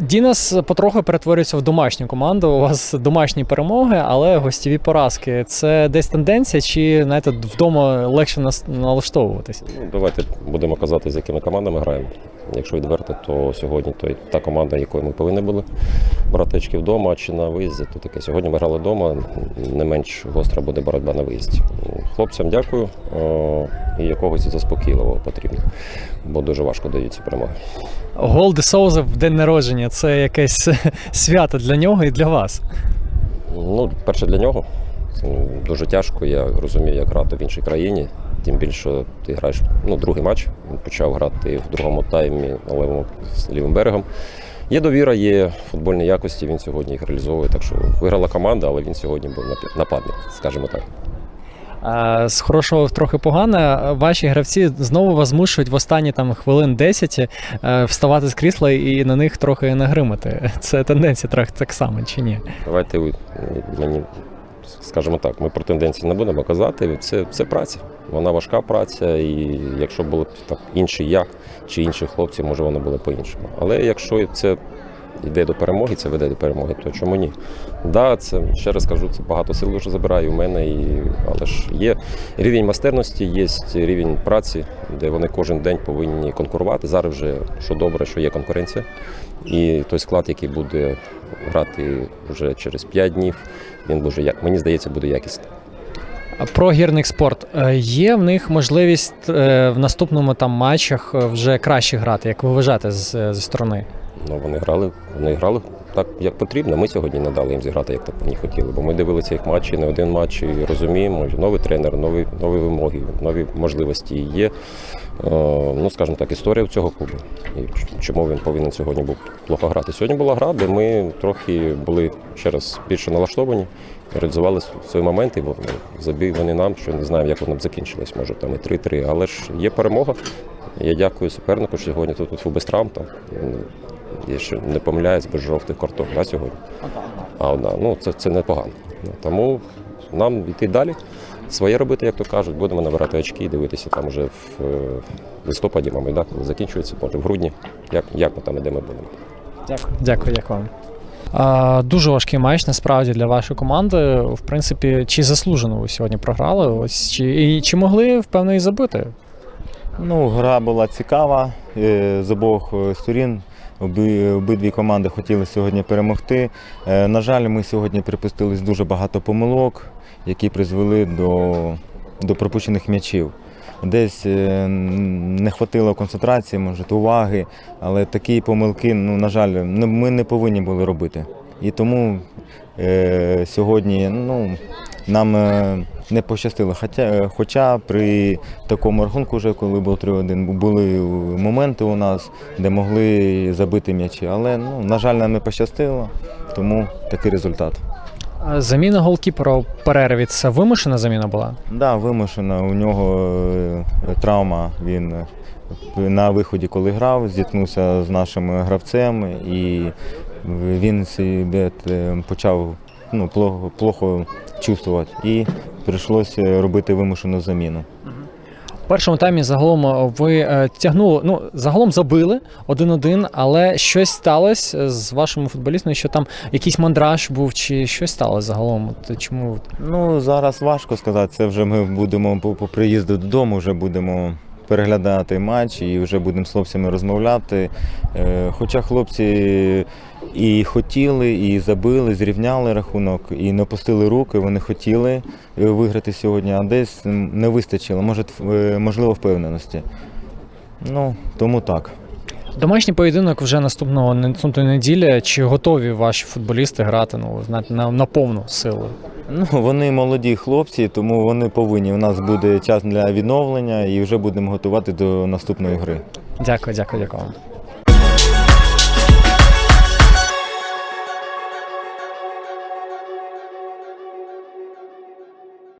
Дінас потроху перетворюється в домашню команду. У вас домашні перемоги, але гостєві поразки. Це десь тенденція, чи знаєте, вдома легше налаштовуватись? Ну, давайте будемо казати, з якими командами граємо. Якщо відверто, то сьогодні то та команда, якою ми повинні були брати очки вдома чи на виїзді, то таке. Сьогодні ми грали вдома, не менш гостра буде боротьба на виїзді. Хлопцям дякую і якогось заспокійливого потрібно, бо дуже важко даються перемоги. Гол Де Соуза в день народження це якесь свято для нього і для вас. Ну, перше для нього. Дуже тяжко. Я розумію, як грати в іншій країні. Тим більше ти граєш ну, другий матч. Він почав грати в другому таймі на левому з лівим берегом. Є довіра, є футбольні якості. Він сьогодні їх реалізовує. Так що виграла команда, але він сьогодні був нападник, скажімо так. З хорошого трохи погане. Ваші гравці знову вас змушують в останні там хвилин 10 е, вставати з крісла і на них трохи нагримати. Це тенденція трохи так само, чи ні? Давайте мені скажімо так, ми про тенденції не будемо казати. Це, це праця. Вона важка праця, і якщо було б так інший я чи інші хлопці, може воно було по-іншому. Але якщо це йде до перемоги, це веде до перемоги, то чому ні? Да, це ще раз кажу, це багато сил вже забирає у мене, і, але ж є рівень майстерності, є рівень праці, де вони кожен день повинні конкурувати. Зараз вже що добре, що є конкуренція. І той склад, який буде грати вже через 5 днів, він дуже мені здається, буде якісний. А Про гірник спорт Е, є в них можливість е, в наступному там матчах е, вже краще грати, як ви вважаєте з, зі сторони? Ну вони грали, вони грали так, як потрібно. Ми сьогодні не дали їм зіграти, як так вони хотіли. Бо ми дивилися їх матчі, не один матч і розуміємо, новий тренер, нові, нові вимоги, нові можливості є. Е, ну, скажімо так, історія цього клубу. І чому він повинен сьогодні був плохо грати? Сьогодні була гра, де ми трохи були ще раз більше налаштовані, реалізували свої моменти, бо ну, забій вони нам, що не знаємо, як воно б закінчилось. Може там і 3-3. Але ж є перемога. Я дякую супернику, що сьогодні тут, тут без травм. Там, м, я ще не помиляюсь, без жовтих карток да, сьогодні. А одна, ну це, це непогано. Тому нам йти далі, своє робити, як то кажуть, будемо набирати очки і дивитися там вже в е, листопаді, мабуть, да, коли закінчується, може в грудні. Як, як ми там і де ми будемо. Дякую. Дякую, як вам. А, дуже важкий матч насправді для вашої команди. В принципі, чи заслужено ви сьогодні програли? Ось чи і чи могли впевнено і забити? Ну, гра була цікава е, з обох е, сторін. Обі, обидві команди хотіли сьогодні перемогти. Е, На жаль, ми сьогодні припустились дуже багато помилок, які призвели до, до пропущених м'ячів. Десь е, не хватило концентрації, може, уваги, але такі помилки, ну, на жаль, ми не повинні були робити. І тому е, сьогодні ну, нам е, не пощастило. Хоча, е, хоча при такому рахунку, вже коли був 3-1, були моменти у нас, де могли забити м'ячі. Але, ну, на жаль, нам не пощастило, тому такий результат. Заміна голкіпера у перерві це вимушена заміна була? Да, вимушено. У нього е, травма. Він на виході, коли грав, зіткнувся з нашим гравцем, і він почав ну, плохо, плохо чувствувати. І прийшлося робити вимушену заміну. В першому таймі загалом е, ви е, тягнули, ну загалом забили один-один, але щось сталося з вашими футболістами, що там якийсь мандраж був, чи щось сталося загалом? От чому Ну, зараз важко сказати. Це вже ми будемо по, по приїзду додому, вже будемо переглядати матч і вже будемо з хлопцями розмовляти. Е, Хоча хлопці і хотіли, і забили, зрівняли рахунок, і не опустили руки, вони хотіли е, виграти сьогодні, а десь не вистачило, може, е, можливо, впевненості. Ну, тому так. домашній поєдинок вже наступного неділі? Чи готові ваші футболісти грати ну, на, на повну силу? Ну, вони молоді хлопці, тому вони повинні. У нас буде час для відновлення і вже будемо готувати до наступної гри. Дякую, дякую, дякую.